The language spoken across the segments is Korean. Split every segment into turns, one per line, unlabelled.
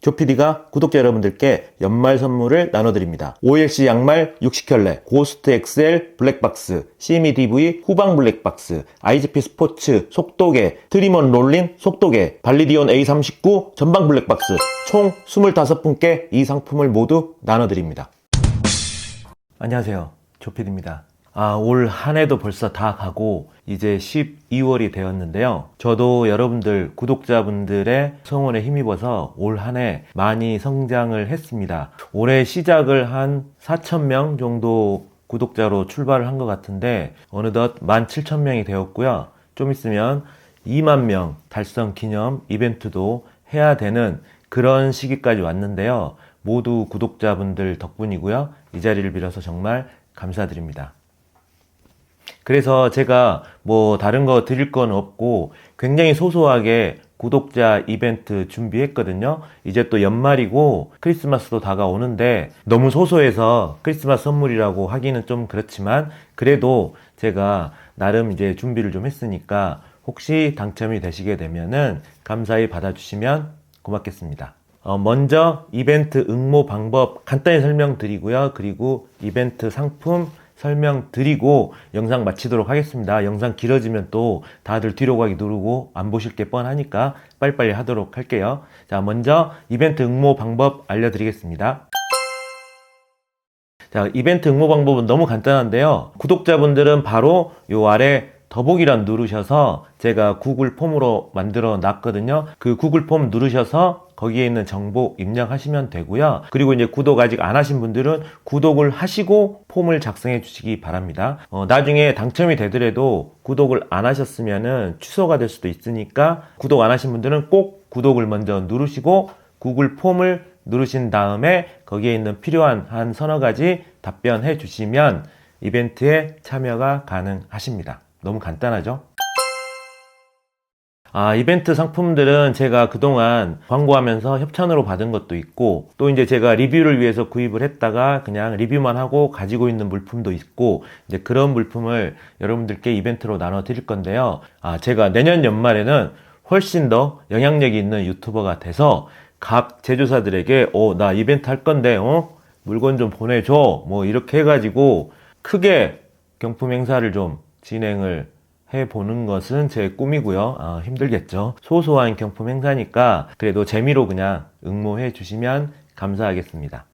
조피디가 구독자 여러분들께 연말 선물을 나눠드립니다. OLC 양말 60켤레, 고스트 XL 블랙박스, CME DV 후방 블랙박스, IGP 스포츠 속도계, 트리먼 롤린 속도계, 발리디온 A39 전방 블랙박스 총 25분께 이 상품을 모두 나눠드립니다. 안녕하세요. 조피디입니다. 아, 올 한 해도 벌써 다 가고 이제 12월이 되었는데요. 저도 여러분들 구독자분들의 성원에 힘입어서 올 한 해 많이 성장을 했습니다. 올해 시작을 한 4,000명 정도 구독자로 출발을 한 것 같은데 어느덧 17,000명이 되었고요. 좀 있으면 2만 명 달성 기념 이벤트도 해야 되는 그런 시기까지 왔는데요. 모두 구독자분들 덕분이고요. 이 자리를 빌어서 정말 감사드립니다. 그래서 제가 뭐 다른 거 드릴 건 없고 굉장히 소소하게 구독자 이벤트 준비했거든요. 이제 또 연말이고 크리스마스도 다가오는데 너무 소소해서 크리스마스 선물이라고 하기는 좀 그렇지만 그래도 제가 나름 이제 준비를 좀 했으니까 혹시 당첨이 되시게 되면은 감사히 받아주시면 고맙겠습니다. 어, 먼저 이벤트 응모 방법 간단히 설명드리고요. 그리고 이벤트 상품 설명드리고 영상 마치도록 하겠습니다. 영상 길어지면 또 다들 뒤로 가기 누르고 안 보실 게 뻔하니까 빨리빨리 하도록 할게요. 자, 먼저 이벤트 응모 방법 알려드리겠습니다. 자, 이벤트 응모 방법은 너무 간단한데요. 구독자분들은 바로 요 아래 더보기란 누르셔서 제가 구글 폼으로 만들어 놨거든요. 그 구글 폼 누르셔서 거기에 있는 정보 입력하시면 되고요. 그리고 이제 구독 아직 안 하신 분들은 구독을 하시고 폼을 작성해 주시기 바랍니다. 어, 나중에 당첨이 되더라도 구독을 안 하셨으면은 취소가 될 수도 있으니까 구독 안 하신 분들은 꼭 구독을 먼저 누르시고 구글 폼을 누르신 다음에 거기에 있는 필요한 한 서너 가지 답변해 주시면 이벤트에 참여가 가능하십니다. 너무 간단하죠? 아, 이벤트 상품들은 제가 그동안 광고하면서 협찬으로 받은 것도 있고, 또 이제 제가 리뷰를 위해서 구입을 했다가 그냥 리뷰만 하고 가지고 있는 물품도 있고, 이제 그런 물품을 여러분들께 이벤트로 나눠 드릴 건데요. 아, 제가 내년 연말에는 훨씬 더 영향력이 있는 유튜버가 돼서 각 제조사들에게, 어, 나 이벤트 할 건데, 어? 물건 좀 보내줘. 뭐 이렇게 해가지고 크게 경품 행사를 좀 진행을 해보는 것은 제 꿈이고요. 아, 힘들겠죠. 소소한 경품 행사니까 그래도 재미로 그냥 응모해 주시면 감사하겠습니다.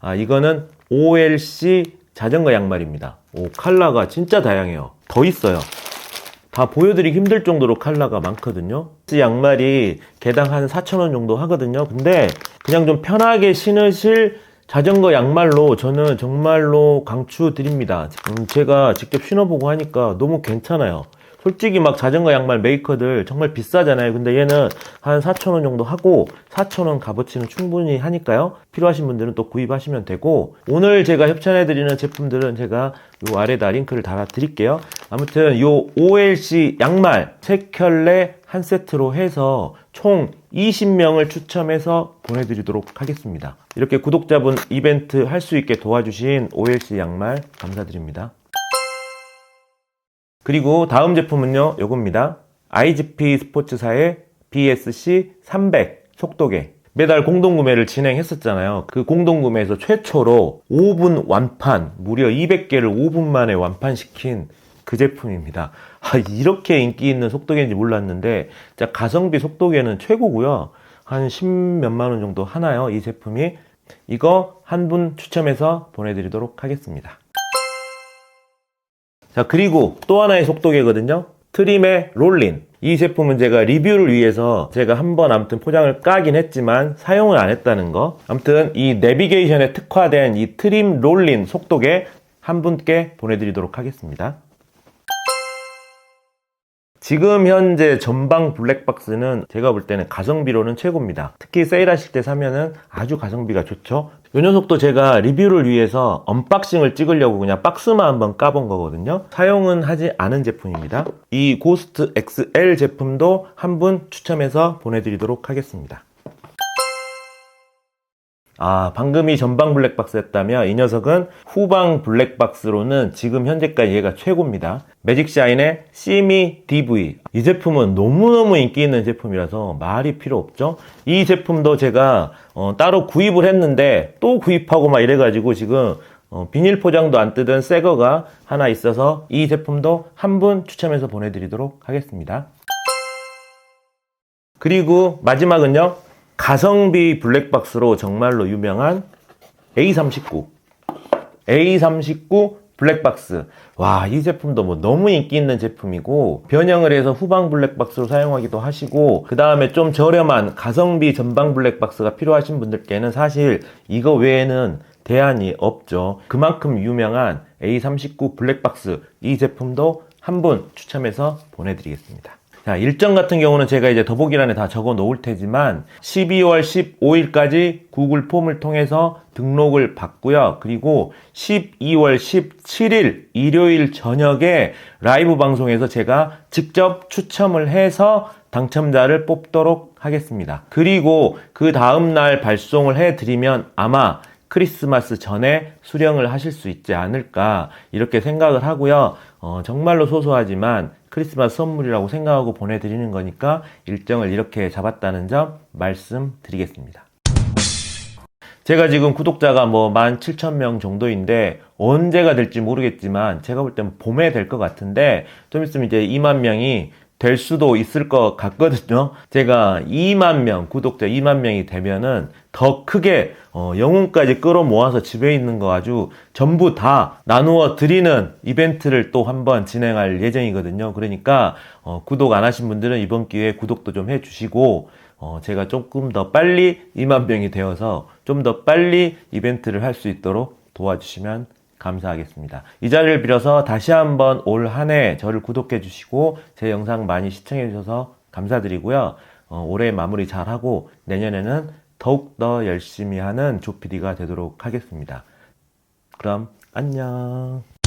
아, 이거는 OLC 자전거 양말입니다. 오, 컬러가 진짜 다양해요. 더 있어요. 다 보여드리기 힘들 정도로 컬러가 많거든요. 이 양말이 개당 한 4,000원 정도 하거든요. 근데 그냥 좀 편하게 신으실 자전거 양말로 저는 정말로 강추드립니다. 음, 제가 직접 신어보고 하니까 너무 괜찮아요. 솔직히 막 자전거 양말 메이커들 정말 비싸잖아요. 근데 얘는 한 4,000원 정도 하고 4,000원 값어치는 충분히 하니까요. 필요하신 분들은 또 구입하시면 되고 오늘 제가 협찬해드리는 제품들은 제가 요 아래다 링크를 달아 드릴게요. 아무튼 요 OLC 양말 3켤레 한 세트로 해서 총 20명을 추첨해서 보내드리도록 하겠습니다. 이렇게 구독자분 이벤트 할 수 있게 도와주신 OLC 양말 감사드립니다. 그리고 다음 제품은요, 요겁니다. IGP 스포츠사의 BSC 300 속도계. 매달 공동구매를 진행했었잖아요. 그 공동구매에서 최초로 5분 완판, 무려 200개를 5분 만에 완판시킨 그 제품입니다. 아, 이렇게 인기 있는 속도계인지 몰랐는데, 진짜 가성비 속도계는 최고고요. 한 10몇만 원 정도 하나요, 이 제품이. 이거 한 분 추첨해서 보내드리도록 하겠습니다. 자, 그리고 또 하나의 속도계거든요. 트림의 롤린. 이 제품은 제가 리뷰를 위해서 제가 한번 아무튼 포장을 까긴 했지만 사용을 안 했다는 거. 아무튼 이 내비게이션에 특화된 이 트림 롤린 속도계 한 분께 보내드리도록 하겠습니다. 지금 현재 전방 블랙박스는 제가 볼 때는 가성비로는 최고입니다. 특히 세일하실 때 사면은 아주 가성비가 좋죠. 이 녀석도 제가 리뷰를 위해서 언박싱을 찍으려고 그냥 박스만 한번 까본 거거든요. 사용은 하지 않은 제품입니다. 이 고스트 XL 제품도 한 분 추첨해서 보내드리도록 하겠습니다. 아, 방금이 전방 블랙박스였다면 이 녀석은 후방 블랙박스로는 지금 현재까지 얘가 최고입니다. 매직샤인의 시미 DV. 이 제품은 너무너무 인기 있는 제품이라서 말이 필요 없죠. 이 제품도 제가 어, 따로 구입을 했는데 또 구입하고 막 이래가지고 지금 어, 비닐 포장도 안 뜯은 새 거가 하나 있어서 이 제품도 한 분 추첨해서 보내드리도록 하겠습니다. 그리고 마지막은요. 가성비 블랙박스로 정말로 유명한 A39. A39 블랙박스. 와, 이 제품도 뭐 너무 인기 있는 제품이고, 변형을 해서 후방 블랙박스로 사용하기도 하시고, 그 다음에 좀 저렴한 가성비 전방 블랙박스가 필요하신 분들께는 사실 이거 외에는 대안이 없죠. 그만큼 유명한 A39 블랙박스. 이 제품도 한 분 추첨해서 보내드리겠습니다. 자, 일정 같은 경우는 제가 이제 더보기란에 다 적어 놓을 테지만 12월 15일까지 구글 폼을 통해서 등록을 받고요. 그리고 12월 17일 일요일 저녁에 라이브 방송에서 제가 직접 추첨을 해서 당첨자를 뽑도록 하겠습니다. 그리고 그 다음날 발송을 해 드리면 아마 크리스마스 전에 수령을 하실 수 있지 않을까 이렇게 생각을 하고요. 어, 정말로 소소하지만 크리스마스 선물이라고 생각하고 보내드리는 거니까 일정을 이렇게 잡았다는 점 말씀드리겠습니다. 제가 지금 구독자가 뭐 17,000명 정도인데 언제가 될지 모르겠지만 제가 볼 때는 봄에 될 것 같은데 좀 있으면 이제 2만 명이 될 수도 있을 것 같거든요. 제가 2만 명, 구독자 2만 명이 되면은 더 크게 어, 영혼까지 끌어모아서 집에 있는 거 아주 전부 다 나누어 드리는 이벤트를 또 한번 진행할 예정이거든요. 그러니까 어, 구독 안 하신 분들은 이번 기회에 구독도 좀 해주시고 어, 제가 조금 더 빨리 2만 명이 되어서 좀 더 빨리 이벤트를 할 수 있도록 도와주시면 감사하겠습니다. 이 자리를 빌어서 다시 한번 올 한 해 저를 구독해 주시고 제 영상 많이 시청해 주셔서 감사드리고요. 어, 올해 마무리 잘하고 내년에는 더욱 더 열심히 하는 조피디가 되도록 하겠습니다. 그럼 안녕.